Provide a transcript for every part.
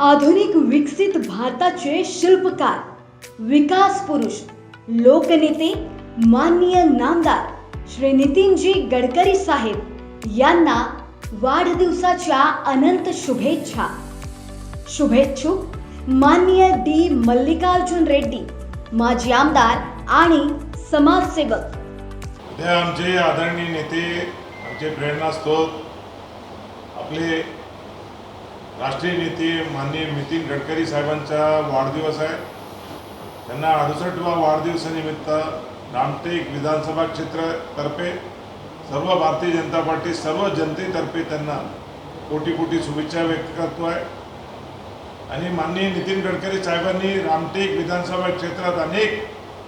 आधुनिक विकसित भारताचे शिल्पकार विकास पुरुष लोकनेते माननीय नामदार श्री नितीनजी गडकरी साहेब यांना वाढदिवसाच्या अनंत शुभेच्छा. शुभेच्छुक माननीय डी. मल्लिकार्जुन रेड्डी माजी आमदार आणि समाजसेवक. आमचे आदरणीय नेते आमचे प्रेरणास्त्रोत आपले राष्ट्रीय नेते माननीय नितीन गडकरी साहेबांचा वाढदिवस आहे त्यांना अडुसष्टवा वाढदिवसानिमित्त रामटेक विधानसभा क्षेत्रातर्फे सर्व भारतीय जनता पार्टी सर्व जनतेतर्फे त्यांना कोटी कोटी शुभेच्छा व्यक्त करतो आहे आणि माननीय नितीन गडकरी साहेबांनी रामटेक विधानसभा क्षेत्रात अनेक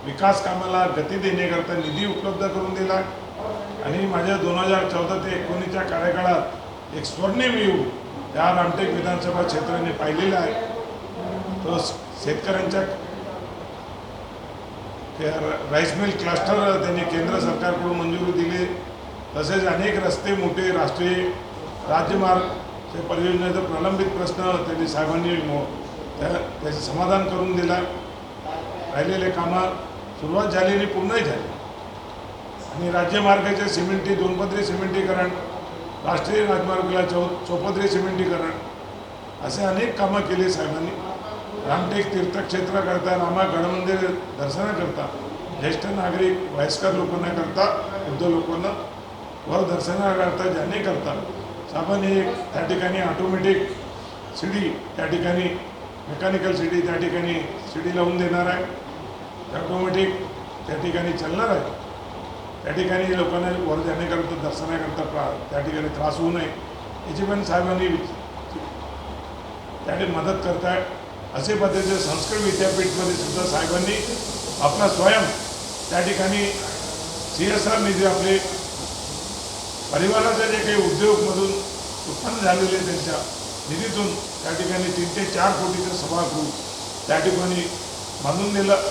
विकास कामाला गती देण्याकरता निधी उपलब्ध करून दिला आहे. आणि माझ्या दोन हजार चौदा ते एकोणीसच्या कार्यकाळात एक स्वर्णिम युग त्या रामटेक विधानसभा क्षेत्राने पाहिलेला आहे. तो शेतकऱ्यांच्या राईस मिल क्लस्टर त्यांनी केंद्र सरकारकडून मंजुरी दिली. तसेच अनेक रस्ते मोठे राष्ट्रीय राज्यमार्ग परियोजनेचा प्रलंबित प्रश्न त्यांनी साहेबांनी त्या त्याचे समाधान करून दिला. राहिलेले कामं सुरुवात झालेली पूर्णही झाली. आणि राज्यमार्गाचे सिमेंटी दोनपत्री सिमेंटीकरण राष्ट्रीय राजमार्गाला चौ चौपदरी सिमेंटीकरण. असे अनेक कामं केली साहेबांनी. रामटेक तीर्थक्षेत्राकरता रामा गडमंदिर दर्शनाकरता ज्येष्ठ नागरिक वयस्कर लोकांना करता वृद्ध लोकांना व दर्शनाकरता ज्यांनी करता. साहेबांनी एक त्या ठिकाणी ऑटोमॅटिक शिडी त्या ठिकाणी मेकॅनिकल शिडी त्या ठिकाणी शिडी लावून देणार आहे. ऑटोमॅटिक त्या ठिकाणी चालणार आहे. त्या ठिकाणी लोकांना वर जाण्याकरता दर्शनाकरता प्रा त्या ठिकाणी त्रास होऊ नये. याची पण साहेबांनी त्याने त्या ठिकाणी मदत करताय. असे पद्धतीचे संस्कृत विद्यापीठमध्ये सुद्धा साहेबांनी आपला स्वयं त्या ठिकाणी सी एस आर निधी आपले परिवाराच्या जे काही उद्योगमधून उत्पन्न झालेले त्यांच्या निधीतून त्या ठिकाणी तीन ते चार कोटीचं सभागृह त्या ठिकाणी बांधून दिलं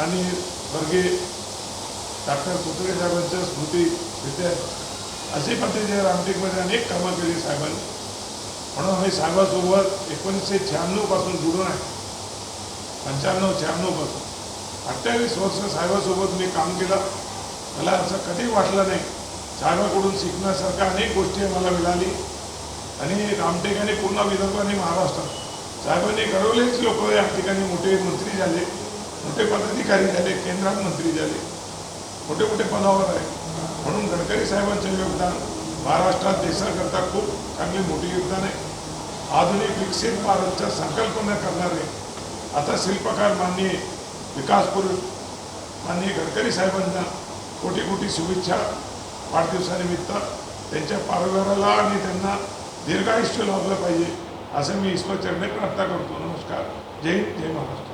आणि वर्गीय डॉक्टर पुतळे साहेबांच्या स्मृती तिथे अशी पद्धतीने रामटेकमध्ये अनेक कामं केली साहेबांनी. म्हणून आम्ही साहेबासोबत एकोणीसशे शहाण्णवपासून जुडून आहे. पंच्याण्णव शहाण्णवपासून अठ्ठावीस वर्ष साहेबासोबत मी काम केलं. मला असं कधी वाटलं नाही. साहेबाकडून शिकण्यासारख्या अनेक गोष्टी मला मिळाली. आणि रामटेक आणि पूर्ण विदर्भ आणि महाराष्ट्रात साहेबांनी घडवलेच लोक या ठिकाणी मोठे मंत्री झाले. मोठे पदाधिकारी झाले. केंद्रात मंत्री झाले. मोठे मोठे पदावर आहे. म्हणून गडकरी साहेबांचे योगदान महाराष्ट्रात देशाकरता खूप चांगली मोठी योगदान आहे. आधुनिक विकसित भारतच्या संकल्पना करणारे आता शिल्पकार माननीय विकासपूर माननीय गडकरी साहेबांना कोटी कोटी शुभेच्छा वाढदिवसानिमित्त. त्यांच्या पारिवाराला आणि त्यांना दीर्घायुष्य लाभलं पाहिजे असं मी ईश्वरचरणे प्रार्थना करतो. नमस्कार. जय हिंद जय महाराष्ट्र.